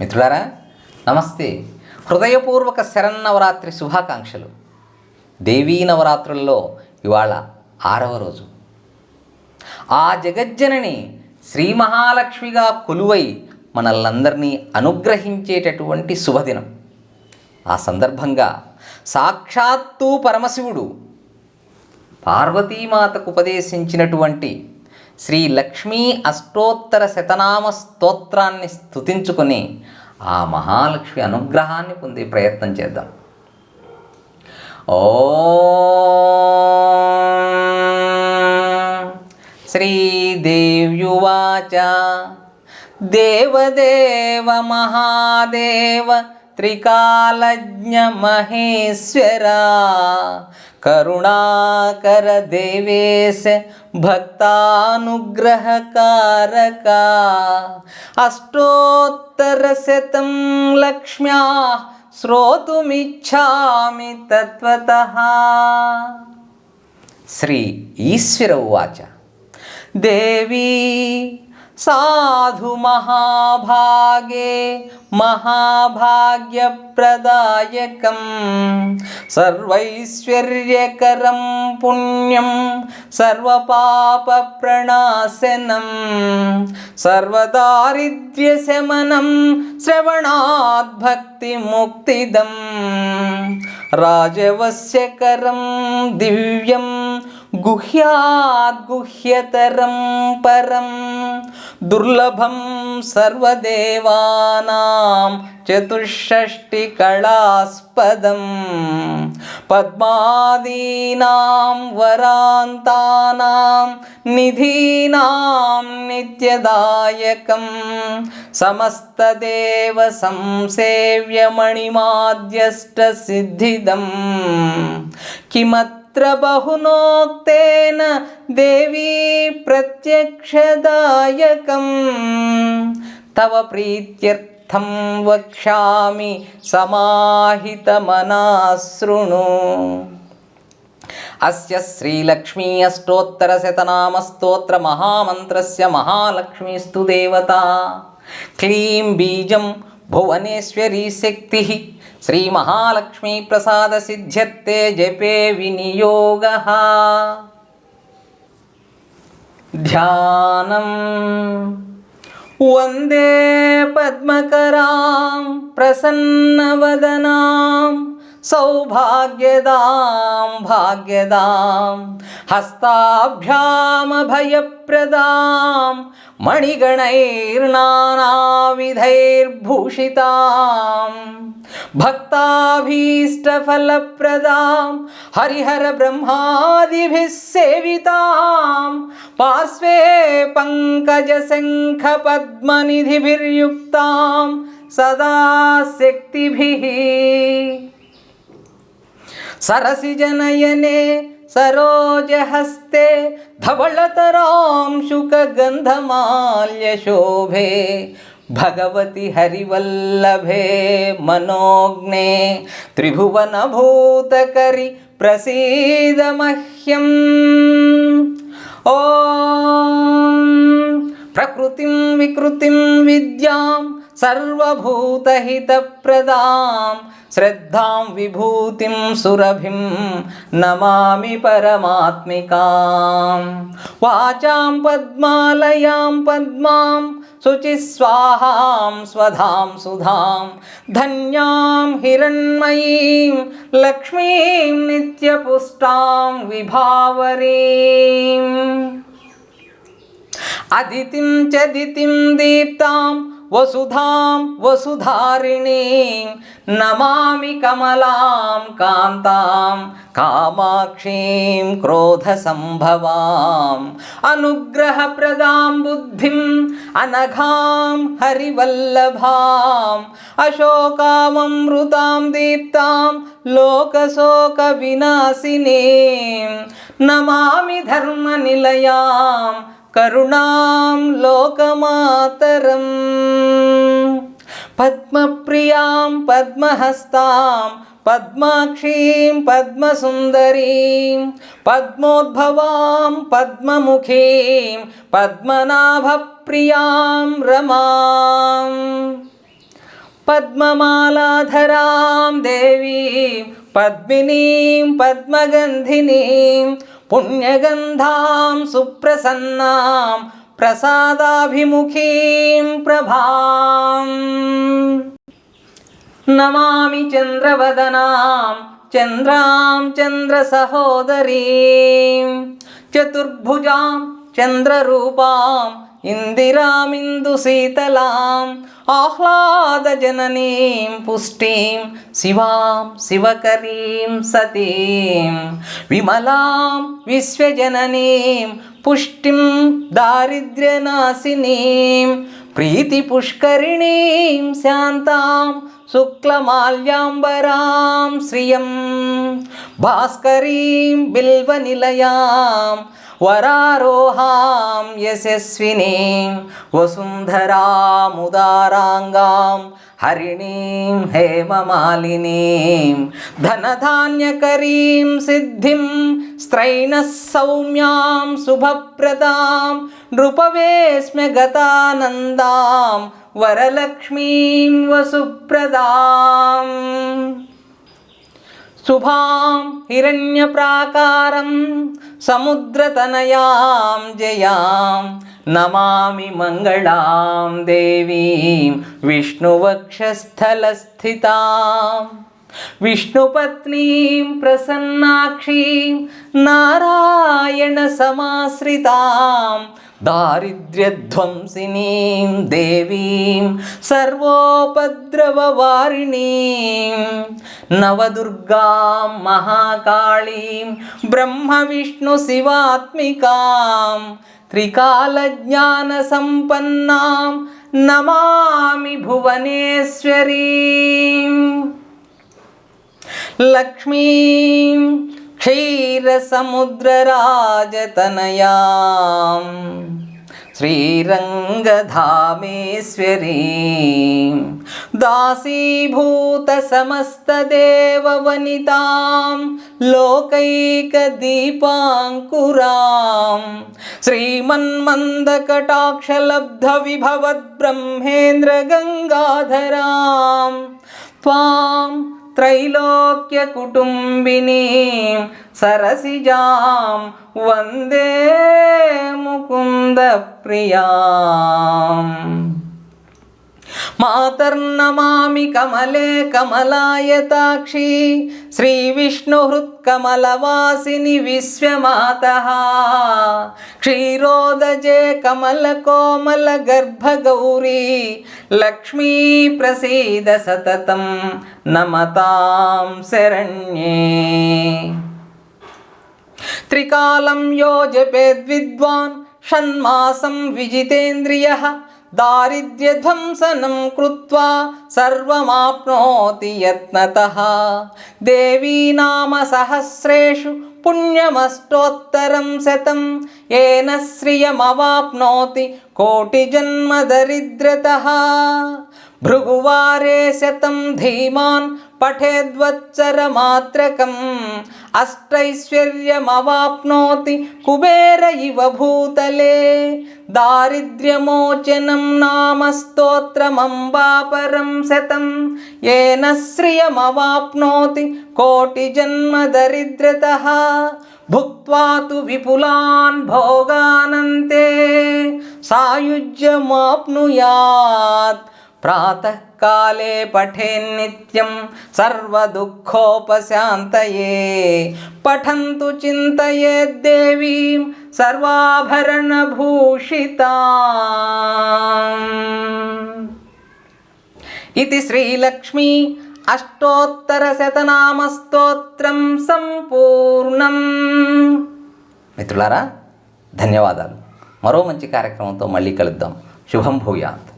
మిత్రులారా నమస్తే. హృదయపూర్వక శరన్నవరాత్రి శుభాకాంక్షలు. దేవీ నవరాత్రుల్లో ఇవాళ ఆరవ రోజు. ఆ జగజ్జనని శ్రీ మహాలక్ష్మిగా కొలువై మనల్లందరినీ అనుగ్రహించేటటువంటి శుభదినం. ఆ సందర్భంగా సాక్షాత్తు పరమశివుడు పార్వతీమాతకు ఉపదేశించినటువంటి శ్రీ లక్ష్మీ అష్టోత్తర శతనామ స్తోత్రాన్ని స్తుతించుకొని ఆ మహాలక్ష్మి అనుగ్రహాన్ని పొందే ప్రయత్నం చేద్దాం. ఓ శ్రీదేవ్యువాచ దేవదేవ మహాదేవ త్రికాలజ్ఞ మహేశ్వరా కరుణాకర దేవేశ భక్తానుగ్రహకారక అష్టోత్తరశతం లక్ష్మ్యా శ్రోతుమిచ్చామి తత్వత. శ్రీ ఈశ్వర ఉవాచ. దేవీ సాధు మహాభాగే మహాభాగ్యప్రదాయకం. సర్వైశ్వర్యకరం పుణ్యం సర్వపాపప్రణాశనం సర్వదారిద్ర్యశమనం శ్రవణాద్భక్తిముక్తిదం. రాజవస్యకరం దివ్యం గుహ్యాద్గుహ్యతరం పరం. దుర్లభం సర్వదేవానాం చతుషష్టికళాస్పదం పద్మాదీనాం వరాంతానాం నిధీనాం నిత్యదాయకం. సమస్తదేవ సంసేవ్యమణిమాద్యష్టసిద్ధిదం కిమత్ త్ర బహునోక్తేన దేవీ ప్రత్యక్షదాయకం తవ ప్రీత్యర్థం వక్ష్యామి సమాహితమనాశృణు అస్య శ్రీలక్ష్మీ అష్టోత్తరశతనామస్తోత్ర మహామంత్రస్య మహాలక్ష్మీస్తు దేవత క్లీం బీజం భువనేశ్వరీ శక్తి శ్రీ మహాలక్ష్మీ ప్రసాద సిద్ధ్యత్తే జపే వినియోగ ధ్యానం వందే పద్మకరాం ప్రసన్నవదనాం सौभाग्यदां भाग्यदां हस्ताभ्यामभयप्रदां मणिगणैर्नानाविधैर्भूषितां भक्ताभीष्टफलप्रदां हरिहरब्रह्मादिभिः सेवितां पार्श्वे पङ्कजशङ्खपद्मनिधिभिर्युक्तां सदा शक्तिभिः శక్తిభిः సరసిజనయనే సరోజహస్తే ధవళతరాం శుకగంధమాల్యశోభే భగవతి హరివల్లభే మనోజ్ఞే. త్రిభువనభూతకరి प्रकृतिं विकृतिं विद्यां सर्वभूतहितप्रदां श्रद्धां विभूतिं सुरभिं नमामि परमात्मिकां वाचां पद्मालयां पद्मां शुचिस्वाहां स्वधां सुधां धन्यां हिरण्मयीं लक्ष्मीं नित्यपुष्टां विभावरीम्। అదితిం చదితిం దీప్తాం వసుధాం వసుధారిణీం. నమామి కమలాం కాంతాం కామాక్షీం క్రోధసంభవాం. అనుగ్రహప్రదాం బుద్ధిం అనఘాం హరివల్లభాం. అశోకామృతాం దీప్తాం లోకశోక వినాశినీం నమామి ధర్మనిలయాం కరుణాం లోకమాతరం. పద్మప్రియాం పద్మహస్తాం పద్మాక్షీం పద్మసుందరీం పద్మోద్భవాం పద్మముఖీం పద్మనాభప్రియాం రమాం. పద్మమాలాధరాం దేవీం పద్మినీం పద్మగంధినీం పుణ్యగంధాం సుప్రసన్నాం ప్రసాదాభిముఖీం ప్రభాం నమామి చంద్రవదనాం చంద్రాం చంద్రసహోదరీం చతుర్భుజాం చంద్రరూపాం ఇందిరామిందుశీతలాం ఆహ్లాదజననీం పుష్టిం శివాం శివకరీం సతీం. విమలాం విశ్వజననీం పుష్టిం దారిద్ర్యనాశినీం. ప్రీతిపుష్కరిణీం శాంతాం శుక్లమాల్యాంబరాం శ్రియం. భాస్కరీం బిల్వనిలయాం వరారోహాం యశస్వినీం వసుంధరాముదారాంగాం హరిణీం హేమమాలినీం ధనధాన్యకరీం సిద్ధిం స్త్రైణः సౌమ్యాం శుభప్రదాం నృపవేస్మ్య గతానందాం వరలక్ష్మీం వసుప్రదాం శుభాం హిరణ్యప్రాకారం సముద్రతనయాం జయాం నమామి మంగళాం దేవీం విష్ణువక్షస్థలస్థితాం. విష్ణుపత్నీం ప్రసన్నాక్షీం నారాయణ సమాశ్రితాం దారిద్ర్యధ్వంసినీం దేవీం సర్వోపద్రవవారిణీం నవదుర్గాం మహాకాళీం బ్రహ్మ విష్ణు శివాత్మికాం త్రికాలజ్ఞానసంపన్నాం నమామి భువనేశ్వరీం लक्ष्मीं क्षीरसमुद्रराजतनयां श्रीरङ्गधामेश्वरीं लब्ध लोकैकदीपाङ्कुरां ब्रह्मेन्द्र गंगाधरा త్వాం त्रैलोक्यकुटुम्बिनीं सरसिजां वन्दे मुकुन्दप्रियाम् मातर्नमामि कमले कमलायताक्षी श्रीविष्णुहृत्कमलवासिनि विश्वमातः क्षीरोदजे कमलकोमलगर्भगौरी लक्ष्मी प्रसीद सततं नमतां शरण्ये त्रिकालं यो जपेद्विद्वान् षण्मासं विजितेन्द्रियः दारिद्र्यध्वंसनं कृत्वा सर्वमाप्नोति यत्नतः देवी नाम सहस्रेषु पुण्यमष्टोत्तरं शतं येन श्रियमवाप्नोति कोटिजन्मदरिद्रतः भृगुवारे शतं धीमान् पठेद्वत्सरमात्रकम् అష్టైశ్వర్యమవాప్నోతి కుబేర ఇవ భూతలే. దారిద్ర్యమోచనం నామ స్తోత్రమంబాపరం శతం. ఏన శ్రియమవాప్నోతి కోటిజన్మదరిద్రత భుక్వా తు విపులాన్ భోగానంతే. సాయుజ్యమాప్నుయాత్. प्रातःकाले पठेन्नित्यं सर्वदुःखोपशान्तये पठन्तु चिन्तयेद्देवीं सर्वाभरणभूषिताम् इति श्रीलक्ष्मी అష్టోత్తరశతనామస్తోత్రం సంపూర్ణం మిత్రులారా ధన్యవాదాలు మరో మంచి కార్యక్రమంతో మళ్ళీ కలుద్దాం శుభం భూయాత్